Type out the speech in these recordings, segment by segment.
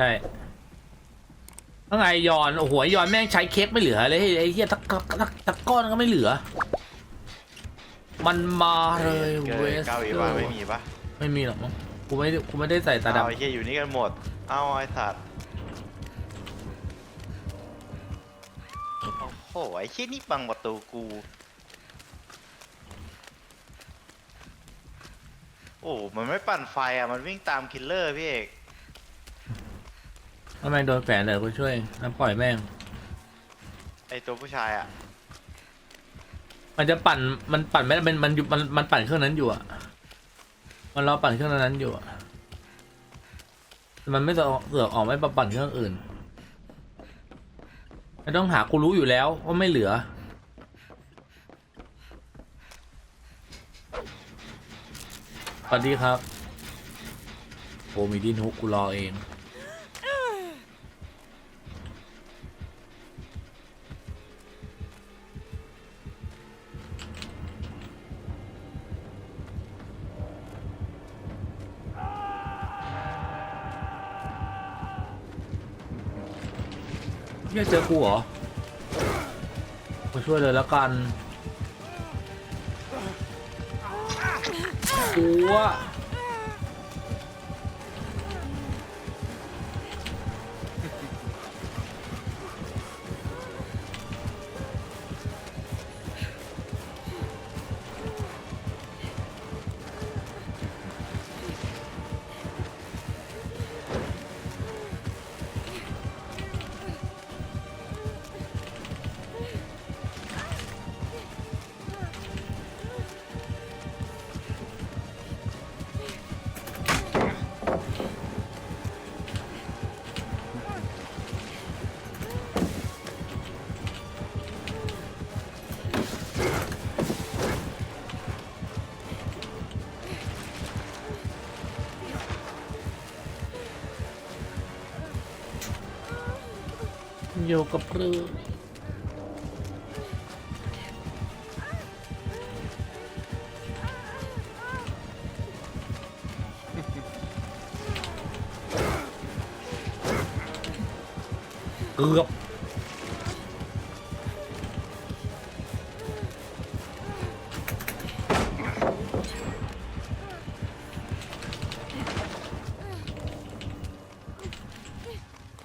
ใช่ทั้งไอยอนโอ้โหไอยอนแม่งใช้เค้กไม่เหลือเลยไอ้เหี้ยทักทักทักก้อนก็ไม่เหลือ มันมาเลยเกิเวสเก้าอีวาไม่มีปะไม่มีหรอกมั้งกูไม่ได้กูไม่ได้ใส่ตาเอาไอ้ดำเหี้ยอยู่นี่กันหมด เอาไอ้สัตว์โอ้โหไอ้เหี้ยนี่บังประตูกู โอ้ มันไม่ปั่นไฟอะ มันวิ่งตามคิลเลอร์พี่เอก ทำไมโดนแฝงเลยกูช่วยน้ำปล่อยแม่ง ไอตัวผู้ชายอะ มันจะปั่นมันปั่นไม่ได้มันมันอยู่มันมันปั่นเครื่องนั้นอยู่อะมันรอปั่นเครื่องนั้นอยู่อะแต่มันไม่เสือกเสือกออกไม่มาปั่นเครื่องอื่นไม่ต้องหากูรู้อยู่แล้วว่าไม่เหลือ สวัสดีครับโอมีดินฮุกกูรอเอง เนี่ยเจอกูเหรอมาช่วยเลยแล้วกันกูอะ อยู่กับเรือเกือบ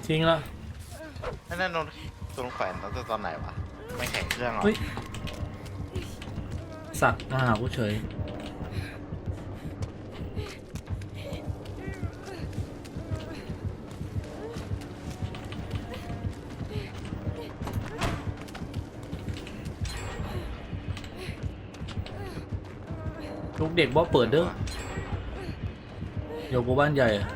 ทิ้งแล้ว นั่นนั่นโดนตรงแขวนตั้งแต่ตอนไหนวะ ไม่แข่งเครื่องเหรอเฮ้ย สัตว์มาหากูเฉย ลูกเด็กบ่เปิดเด้อเดี๋ยวกูบ้านใหญ่อะ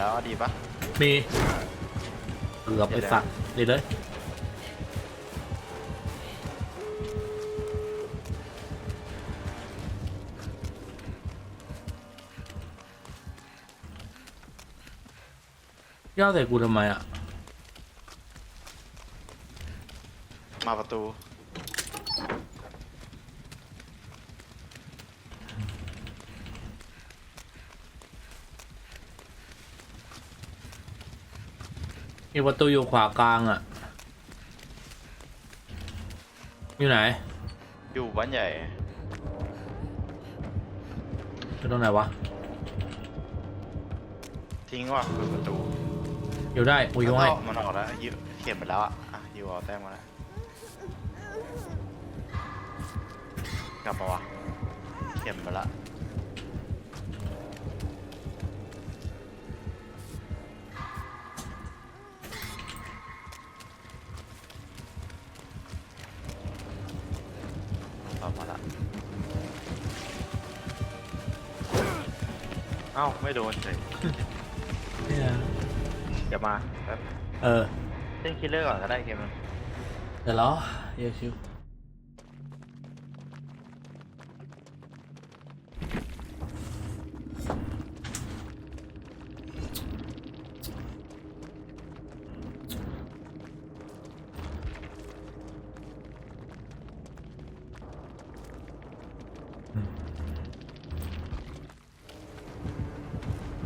แล้วเอาดีปะมีเกือบไปสัตว์ดีเลยย่อใส่กูทำไมอะ มาประตู มีประตูอยู่ขวากลางอะ อยู่ไหน อยู่บ้านใหญ่ อยู่ตรงไหนวะ ทิ้งว่ะเปิดประตูอยู่ได้กูยกให้แล้วก็มันออกแล้วยิวเขียนไปแล้วอะอะยิวเอาแต้มมาแล้วกลับมาวะเขียนไปละ เอ้าไม่โดนเฉยเนี่ยเดี๋ยวมาแป๊บเออ เล่นคิลเลอร์ก่อนก็ได้เกมมัน เดี๋ยวรอเยชิว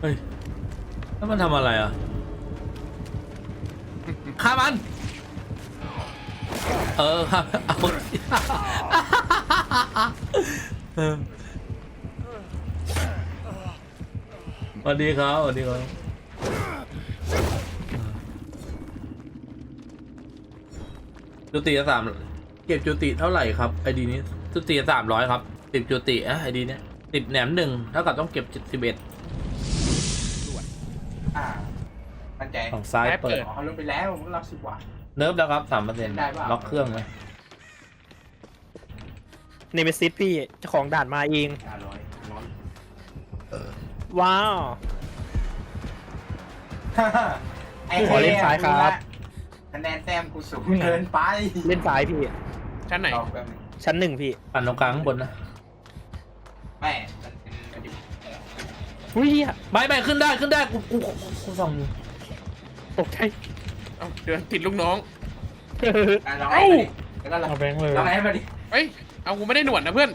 ฮ้ย แล้วมันทำอะไรอะฆ่ามัน เออครับเอาเออสวัสดีครับสวัสดีครับจุติสามเก็บจุติเท่าไหร่ครับไอดีนี้จุติสามร้อยครับสิบจุติอะไอดีเนี้ยสิบแหนมหนึ่งเท่ากับต้องเก็บจุดสิบเอ็ด ซ้ายเปิดอ๋อเขาลงไปแล้วเราสิบกว่าเนิร์ฟแล้วครับสามเปอร์เซ็นต์ได้ปะล็อกเครื่องไหมเนเมซิสพี่เจ้าของด่านมาเองห้าร้อยร้อยว้าว ไอ้ขอเล่นซ้ายครับ คะแนนแต้มกูสูงเกินไปเล่นซ้ายพี่ ชั้นไหนรอแป๊บนึงชั้นหนึ่งพี่ปั่นตรงกลางข้างบนนะไม่มันเป็นมันอยู่อุ้ยอะไม่ไม่ขึ้นได้ขึ้นได้กูกูกูกูส่องอยู่ ตกใจเอ้าเดือนติดลูกน้อง อะลองให้มาดิแล้วก็ลองเอาแบงค์เลยลองให้มาดิเอ้ย เอากูไม่ได้หนวดนะเพื่อน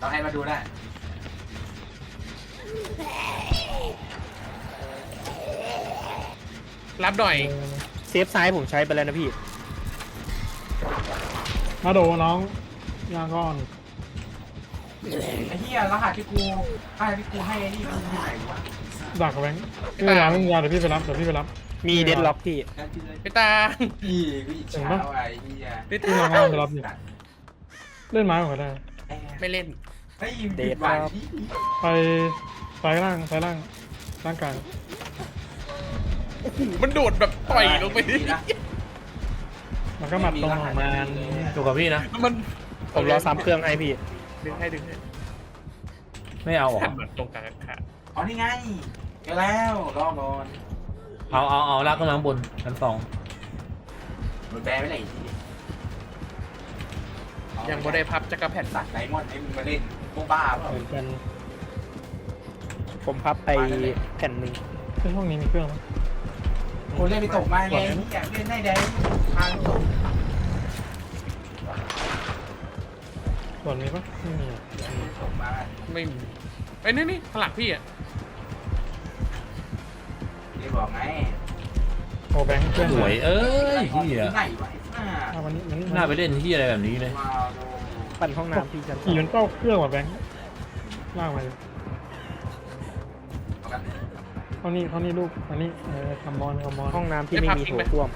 ลองให้มาดูได้รับหน่อย เซฟซ้ายผมใช้ไปแล้วนะพี่ มาโดน้องยางก้อนไอ้เหี้ยรหัสที่กูรหัสที่กูให้ไอ้นี่มันอยู่ไหนวะดักกับแบงค์พี่ไปรับมึงยาเดี๋ยวพี่ไปรับเดี๋ยวพี่ไปรับ มีเดดล็อกพี่นั่นที่เลยพี่ตาพี่กูอิจฉาว่ะไอ้เหี้ยพี่พี่ตาลองเอาไปรับอยู่เล่นไม้ก่อนก็ได้ไม่เล่นเฮ้ยผิดหวังที่ไปซ้ายล่างซ้ายล่างล่างกลางโอ้โหมันโดดแบบต่อยลงไปดินะมันก็หมัดตรงของมันอยู่กับพี่นะ มันผมรอซ้ำเครื่องให้พี่ ดึงให้ดึงให้ไม่เอาเหรอหันแบบตรงกลางขาอ๋อนี่ไงเจอแล้วรอก่อน เอาเอาเอาลากขึ้นมาข้างบนชั้นสองมันแปลไม่ไหนทียังไม่ได้พับจักรแผ่นตัดไดมอนด์ให้มึงมาเล่นพวกบ้าเปล่าเหมือนกันผมพับไปแผ่นหนึ่งที่ห้องนี้มีเครื่องไหมคนเล่นไปตกมาไงอยากเล่นได้แดงทางตกส่วนมีปะไม่มีอะตกมาไม่มีไอ้ยนี่นี่ข้างหลังพี่อะ ที่บอกไงโอแบงค์เครื่องสวยเอ้ยเฮียที่ไหนวะอ่าอะวันนี้มันน่าไปเล่นที่อะไรแบบนี้เลย ว้าวโดปั่นห้องน้ำพี่ชั้นสอขี่งมันเป้าเครื่องว่ะแบงค์ล่างมาอยู่เท่านี้เท่านี้ลูกอันนี้เออคำมอนคำมอนห้องน้ำที่ไม่มีโถส้วม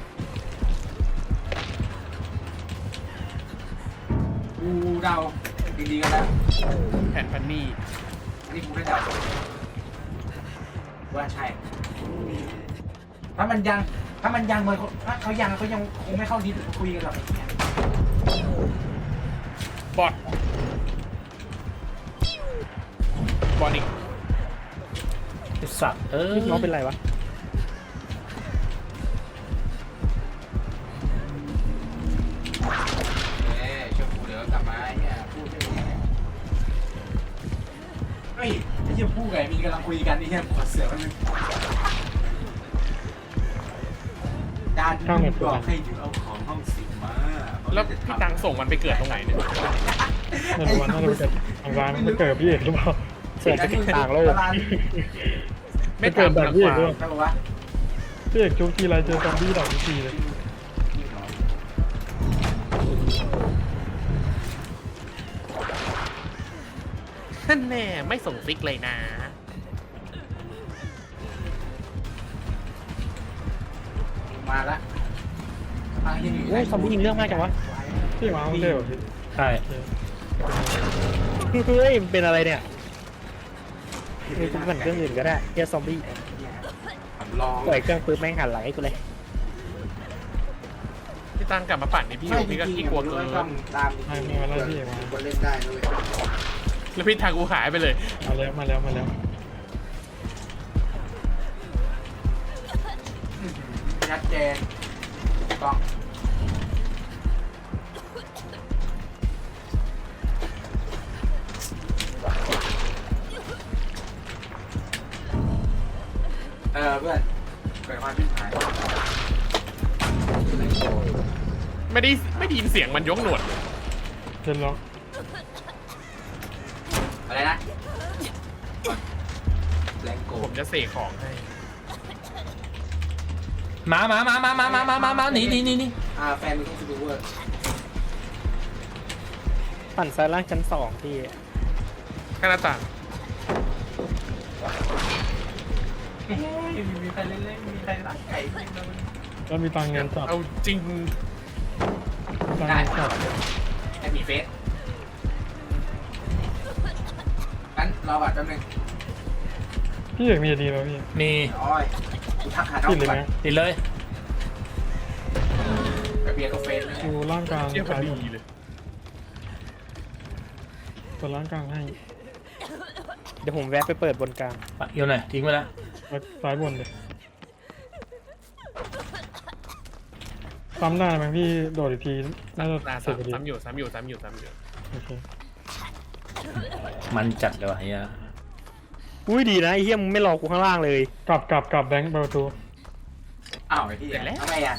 กูเดาดีๆกันแล้วแผ่นพันนี่นี่กูไม่เดาว่าใช่ ถ้ามันยัง ถ้ามันยังมันถ้าเขายังเขายังคงไม่เข้าดีคุยกันหรอกไอ้เนี่ยบอดบอดอีกไอ้สัตว์เอ้ยน้องเป็นไรวะเอ้ยช่วยกูเดี๋ยวกลับมาไอ้เนี่ยพูดได้ไงเฮ้ยไอ้เหี้ยพูดกับไอ้มีนกำลังคุยกันไอ้เหี้ยขอเสือมันง ดานบอกให้อยู่เอาของห้องสิบมาแล้วพี่ตังส่งมันไปเกิดตรงไหนเนี่ยไม่รู้ว่าน่าจะไปเกิดทางร้านไปเกิดพี่เอกหรือเปล่าเสือกจะเป็นต่างโลก ไม่ตามไปเกิดแบบพี่เอกด้วยใช่ปะวะพี่เอกจุกทีไรเจอซอมบี้ดักทุกทีเลยนั่นแน่ไม่ส่งฟิกเลยนะ มาละโอ้ยซอมบี้ยิงเรื่องมากจังวะพี่มาเอาเทลพี่ใช่เฮ้ยมันเป็นอะไรเนี่ยมีคุณปั่นเครื่องอื่นก็ได้เฮียซอมบี้ลองปล่อยเครื่องปุ๊บแม่งหันหลังให้กูเลยพี่ตังกลับมาปั่นนี่พี่อยู่พี่ก็ขี้กลัวเกินตามไม่ไม่มาไล่พี่เอกมาคนเล่นได้ด้วยแล้วพี่ทางกูหายไปเลย มาแล้วมาแล้วมาแล้ว ชัดเจนกล้องเออเพื่อนเกิดความพิหายไม่ได้ไม่ได้ยินเสียงมันยกหนวดเช่นล็อกอะไรนะแรงโกผมจะเสกของให้ มามามามามามามามามาหนีหนีหนีหนีอ่าแฟนมึงต้องซูเปอร์เวอร์ปั่นซ้ายล่างชั้นสองพี่ข้างหน้าต่างเฮ้ยมีใครเล่นเล่นมีใครรักไก่ไหมแล้วมีตังค์เงินจับเอาจริงมีตังค์เงินจับให้มีเฟสงั้นรอบัตรแป๊บนึงพี่เอกมีดีแล้วพี่มีโอ้ย กูทักหาน้องติดเลยก่อนไหมติดเลยไปเบียร์กับเฟสเลยดูร่างกลางเทียบพอซ้ายดีบนเลยตัวร่างกลางให้เดี๋ยวผมแวะไปเปิดบนกลางปะโยนหน่อยทิ้งไปแล้วแล้วซ้ายบนเลยซ้ำได้ไหมพี่โดดอีกทีน่าจะหน้าเสร็จซ้ำพอดีซ้ำอยู่ซ้ำอยู่ซ้ำอยู่ซ้ำอยู่โอเคมันจัดเลยว่ะเฮีย อุ้ยดีนะไอ้เหี้ยมึงไม่รอกูข้างล่างเลย กลับกลับกลับแบงค์เปิดประตูอ้าวไอ้ที่ทำไมอะ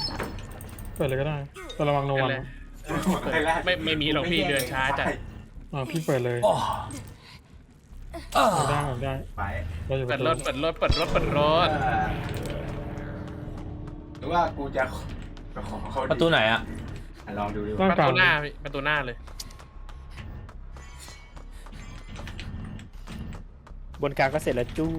เปิดเลยก็ได้แต่ระวังโนวันเลยไม่ไม่มีหรอกพี่เดินช้าจัด อ่าพี่เปิดเลยโอ้อ้อเปิดได้เปิดได้ไปเราอยู่ปเปิระดตูรถเปิดรถเปิดรถเปิดรถหรือว่ากูจะไปขอเขาประตูไหนอะอะลองดูดิร่างประกลางตูหน้าพี่ประตูหน้าเลย บนกลางก็เสร็จแล้วจู้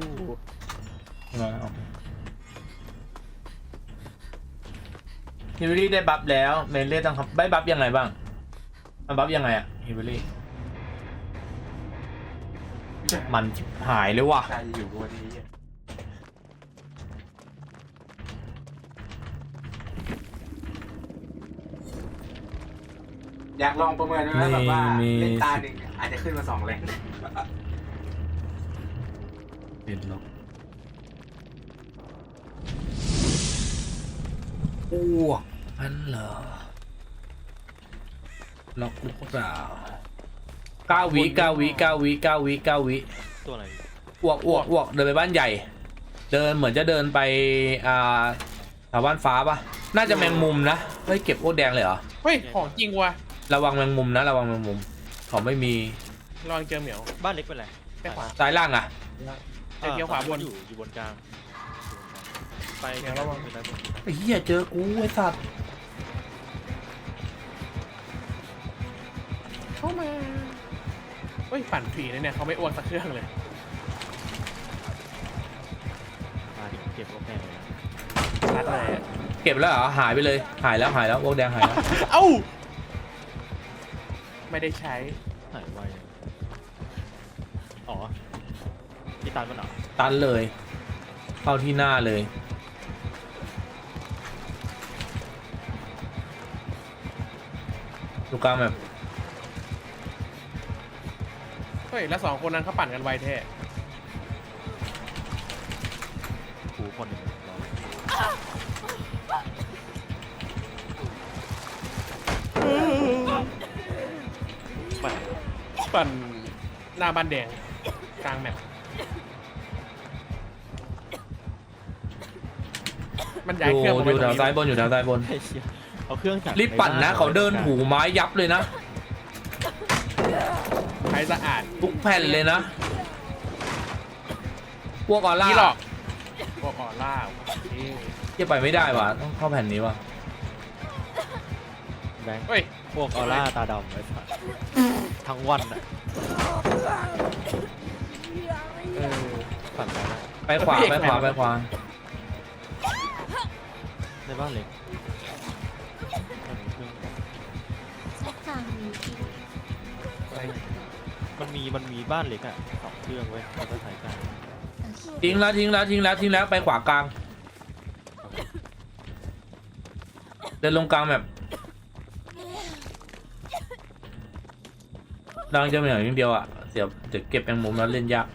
ฮิวลี่ได้บัฟแล้วเมนเล่ต้องครับได้บัฟยังไงบ้างมันบัฟยังไงอะฮิวลี่มันชิบหายเลยว่ะใครอยู่บนนี้อยากลองประเมินไหมแบบว่าเล่นตาหนึ่งอาจจะขึ้นมาสองแรง เป็นล็อกอ้วกอันเหรอ ล็อกหรือเปล่าเก้าวิเก้าวิเก้าวิเก้าวิเก้าวิตัวอะไรอ้วกอ้วกอ้วกเดินไปบ้านใหญ่ เดินเหมือนจะเดินไปอ่าแถวบ้านฟ้าปะน่าจะแมงมุมนะ เฮ้ยเก็บโอ๊ตแดงเลยเหรอ เฮ้ยของจริงว่ะระวังแมงมุมนะระวังแมงมุมเขาไม่มีลองเจอเหมียวบ้านเล็กเป็นไรไปขวาซ้ายล่างอะ เจอเกียวขวาบนอยู่อยู่บนกลาง ไปเดี๋ยวระวังไปด้านบนไอ้เหี้ยเจอกูไอ้สัตว์เข้ามาเฮ้ยปั่นผีเลยเนี่ยเขาไม่อ้วนสักเครื่องเลยมาดิเก็บโอเคเลยชัดเลยอะเก็บแล้วเหรอหายไปเลย หายแล้วหายแล้วโอ๊ตแดงหายแล้วเอ้าไม่ได้ใช้หายไวเลยอ๋อพี่ตันมันเหรอ ตันเลย เข้าที่หน้าเลยดูกลางแบบเฮ้ย แล้วสองคนนั้นเขาปั่นกันไวแท้ครูคนหนึ่งรอปั่นปั่นหน้าบ้านแดงกลางแมป มันย้ายอยู่เครื่องมาอไว้ยู่ตรแถงวนี้ซ้ายบนอยู่แถวซ้ายบน ไอ้เชี่ยเอาเครื่องจักรรีบปั่นนะ เขาเดินถูไม้ยับเลยนะ ใช้สะอาดทุกแผ่นเลยนะ พวกออร่านี่หรอกพวกออร่าโอเคเที่ยไปไม่ได้ว่ะต้องเข้าแผ่นนี้ว่ะแบงค์เฮ้ยพวกออร่าตาดำไอ้สัสทั้งวันอะเออ ปั่นไปแล้วไปขวาไปขวาไปขวา ในบ้านเล็กมันมีเครื่องอะไรมันมีมันมีบ้านเล็กอะสองเครื่องเว้ยแล้วก็ใช้กันทิ้งแล้วทิ้งแล้วทิ้งแล้วทิ้งแล้วไปขวากลาง เดินลงกลางแบบดังจะเหมือนอย่างเดียวอะเดี๋ยวเดี๋ยวเก็บแมงมุมแล้วเล่นยาก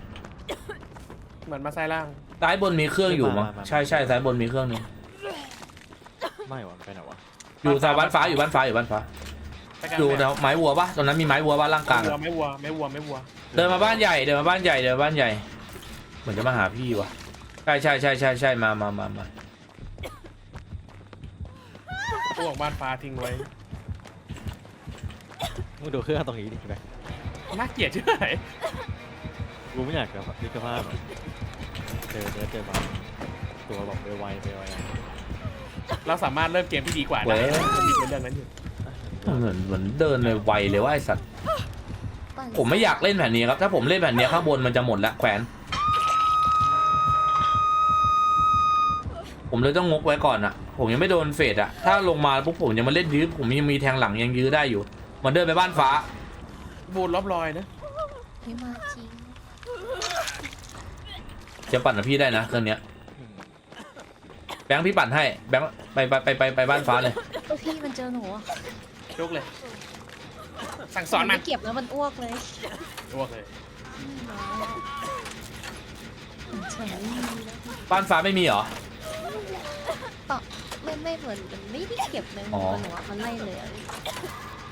เหมือนมาซ้ายล่างซ้ายบนมีเครื่องอยู่มั้งใช่ใช่ซ้ายบนมีเครื่องหนึง ไม่วะไปไหนวะอยู่สายบ้านฟ้าอยู่บ้านฟ้าอยู่บ้านฟ้าไปกลางอยู่แมแถปวไม้วัวปะตรงนั้นมีไม้วัวบ้านล่างกลางไม่วัวอะไม่วัวไม่วัวไม่วัวเดินมาบ้านใหญ่เดินมาบ้านใหญ่เดินมาบ้านใหญ่ เหมือนจะมาหาพี่วะใช่ใช่ใช่ใช่ใช่มามามามาพวกบ้านฟ้าทิ้งไว้มึงดูเครื่องตรงนี้ดิไปน่าเกลียดใช่ไหมกูไม่อยากกับนิกภาพอะเจอเจอเจอมาตัวบอกไปไวไปไวอะ เราสามารถเริ่มเกมที่ดีกว่าได้มันมีเรื่องนั้นอยู่เหมือนเหมือนเดินเลยไวเลยว่าไอสัตว์ปั่นผมไม่อยากเล่นแผ่นนี้ครับ ถ้าผมเล่นแผ่นนี้ข้างบนมันจะหมดละแขวน ผมเลยต้องงกไว้ก่อนอะผมยังไม่โดนเฟดอะถ้าลงมาปุ๊บผมยังมาเล่นยื้อผมยังมีแทงหลังยังยื้อได้อยู่ มันเดินไปบ้านฟ้า บูนรอบลอยนะ พี่มาจริง จะปั่นกับพี่ได้นะเครื่องเนี้ยอืมแบ งค์พี่ปั่นให้แบงค์ไปไปไปไปไปบ้านฟ้าเลยเออพี่มันเจอหนูอะยกเลย สั่งสอนมันไเก็บแล้วมันอ้วกเลยอ้วกเลยเฉยไม่มีแล้วบ้านฟ้าไม่มีเหรอ ต่อไม่ไม่เหมือนมันไม่ได้เก็บเลยอ๋อมันหนูอะมันไล่เลยอะ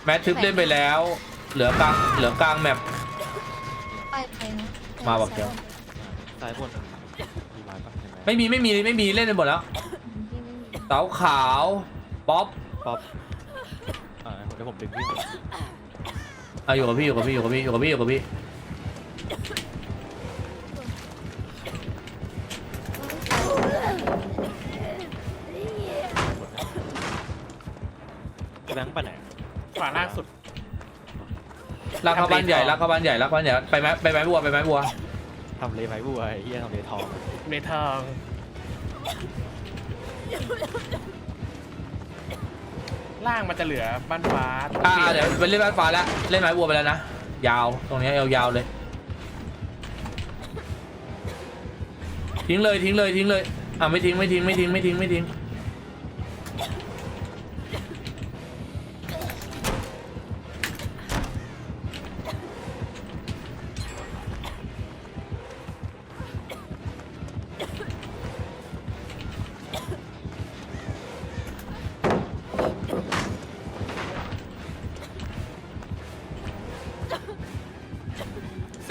แมททึบเล่นไปแล้ว เหลือกลางเหลือกลางแมป ไปไปนะมาบอกเดี๋ยว ซ้ายบนมีไม้ปะเห็นไหมไม่มีไม่มีไม่มีเล่นไปหมดแล้วพี่ไม่มี เต๋าขาวป๊อปป๊อปอ่าเดี๋ยวผมดึงพี่อะอยู่กับพี่อยู่กับพี่อยู่กับพี่อยู่กับพี่อยู่กับพี่แบงค์ไปไหนขวาล่างสุดลากเข้าบ้านใหญ่ลากเข้าบ้านใหญ่ลากเข้าบ้านใหญ่ไปไหมไปไหมบัวไปไหมบัวทำเลไม้บัวไอ้เหี้ยทำเลทองในทาง ล่างมันจะเหลือบ้านฟ้าอ่าเดี๋ยวไปเล่นบ้านฟ้าแล้วเล่นไม้บัวไปแล้วนะ ยาวตรงนี้ยาวๆเลย ทิ้งเลยทิ้งเลยทิ้งเลยอ่าไม่ทิ้งไม่ทิ้งไม่ทิ้งไม่ทิ้งไม่ทิ้ง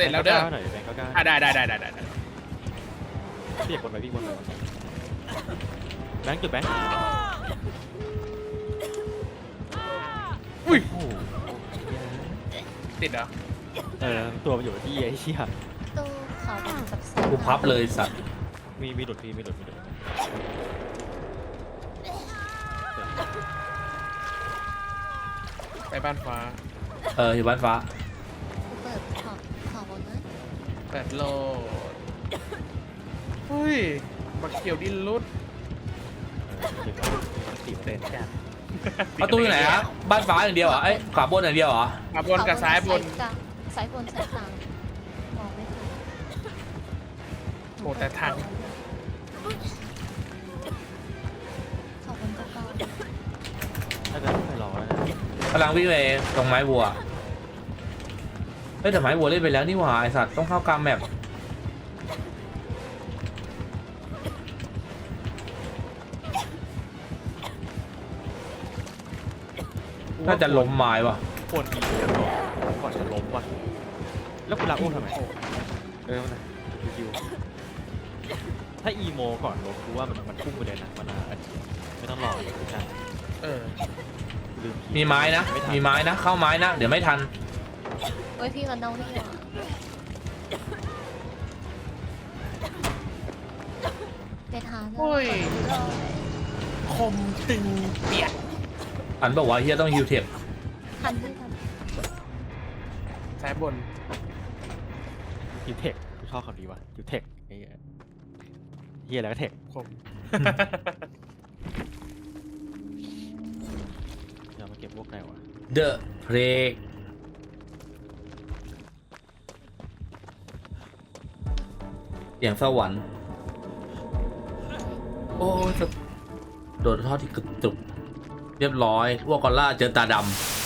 ร็จแล้วเด้อก้าหน่อยแบงค์ก้าวอะได้ได้ได้ได้ได้ได้ๆพี่อยากบนไปพี่บนไปแบงค์จุดแบงค์อุ้ยโอ้โหติดเหรอเออตัวมันอยู่ที่ไอ้เหี้ยตู้ขาวดำกับสายกูพับเลยสัตว์มีมีหลุดพี่มีหลุดมีหลุดไปบ้านฟ้า เอออยู่บ้านฟ้า แปดโลอุ้ยบักเขียวดินรุดเออจริงๆตีเต้นประตูอยู่ไหนฮะบ้านฟ้าอย่างเดียวเหรอเอ้ยขวาบนอย่างเดียวเหรอมาบนกับซ้ายบนกลางซ้ายบนซ้ายกลางมองไม่ถูกโหแต่ทางขาวบนก็เก้าถ้าจะไม่รอแล้วนะกำลังวิ่งไปตรงไม้บัว เฮ้ยแต่ไม้บัวเล่นไปแล้วนี่หว่าไอสัตว์ต้องเข้ากลางแมปน่าจะล้มไม้ว่ะควรมีเยอะก่อนจะล้มว่ะแล้วคุณรักอุ้มทำไมเออมันคิวถ้าอีโมก่อนล้มกูว่ามันมันพุ่งไปเลยนะมันอะไม่ต้องรอใช่เออลืมมีไม้นะไม่ทันมีไม้นะ เข้าไม้นะ เดี๋ยวไม่ทัน เฮ้ยพี่มันเน่านี่หว่าเดทานโอ้ย คมตึงเปียกอันบอกว่าเฮียต้องฮิวเทปทันที่ทันซ้ายบนยูเทคกูชอบคำนี้ว่ะยูเทคไอ้เหี้ยเฮียแล้วก็เทคคมเดี๋ยวมาเก็บพวกไหนวะ เดอะเพลก อย่างสวรรค์ โอ้โดนท่อที่กระตุก เรียบร้อยวัวกอลล่าเจอตาดำ